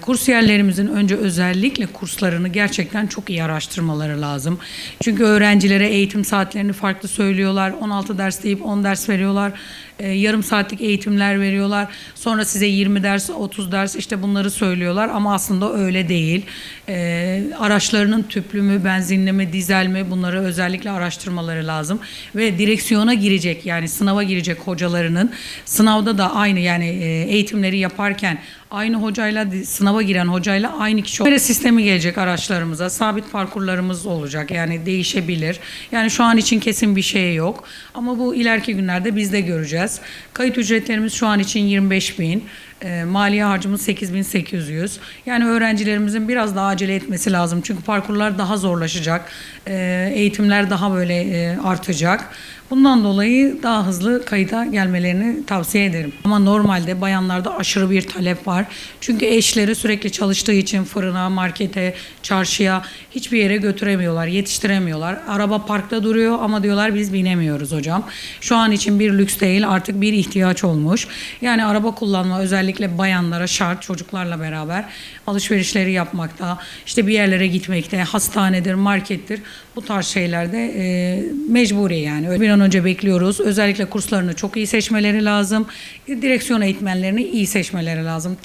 kursiyerlerimizin önce özellikle kurslarını gerçekten çok iyi araştırmaları lazım. Çünkü öğrencilere eğitim saatlerini farklı söylüyorlar. 16 ders deyip 10 ders veriyorlar. Ee, yarım saatlik eğitimler veriyorlar. Sonra size 20 ders, 30 ders işte bunları söylüyorlar ama aslında öyle değil. Ee, araçlarının tüplü mü, benzinli mi, dizel mi bunları özellikle araştırmaları lazım. Ve direksiyona girecek yani sınava girecek hocalarının sınavda da aynı yani e, eğitimleri yaparken aynı hocayla sınava giren hocayla aynı kişi kamera sistemi gelecek araçlarımıza. Sabit parkurlarımız olacak yani değişebilir. Yani şu an için kesin bir şey yok. Ama bu ileriki günlerde biz de göreceğiz. Kayıt ücretlerimiz şu an için 25 bin. E, maliye harcımız 8800. Yani öğrencilerimizin biraz daha acele etmesi lazım. Çünkü parkurlar daha zorlaşacak. E, eğitimler daha böyle e, artacak. Bundan dolayı daha hızlı kayıta gelmelerini tavsiye ederim. Ama normalde bayanlarda aşırı bir talep var. Çünkü eşleri sürekli çalıştığı için fırına, markete, çarşıya hiçbir yere götüremiyorlar, yetiştiremiyorlar. Araba parkta duruyor ama diyorlar biz binemiyoruz hocam. Şu an için bir lüks değil artık bir ihtiyaç olmuş. Yani araba kullanma özellikle bayanlara şart çocuklarla beraber alışverişleri yapmakta, işte bir yerlere gitmekte, hastanedir, markettir bu tarz şeylerde e, mecburi yani. Bir an önce bekliyoruz. Özellikle kurslarını çok iyi seçmeleri lazım. Direksiyon eğitmenlerini iyi seçmeleri lazım.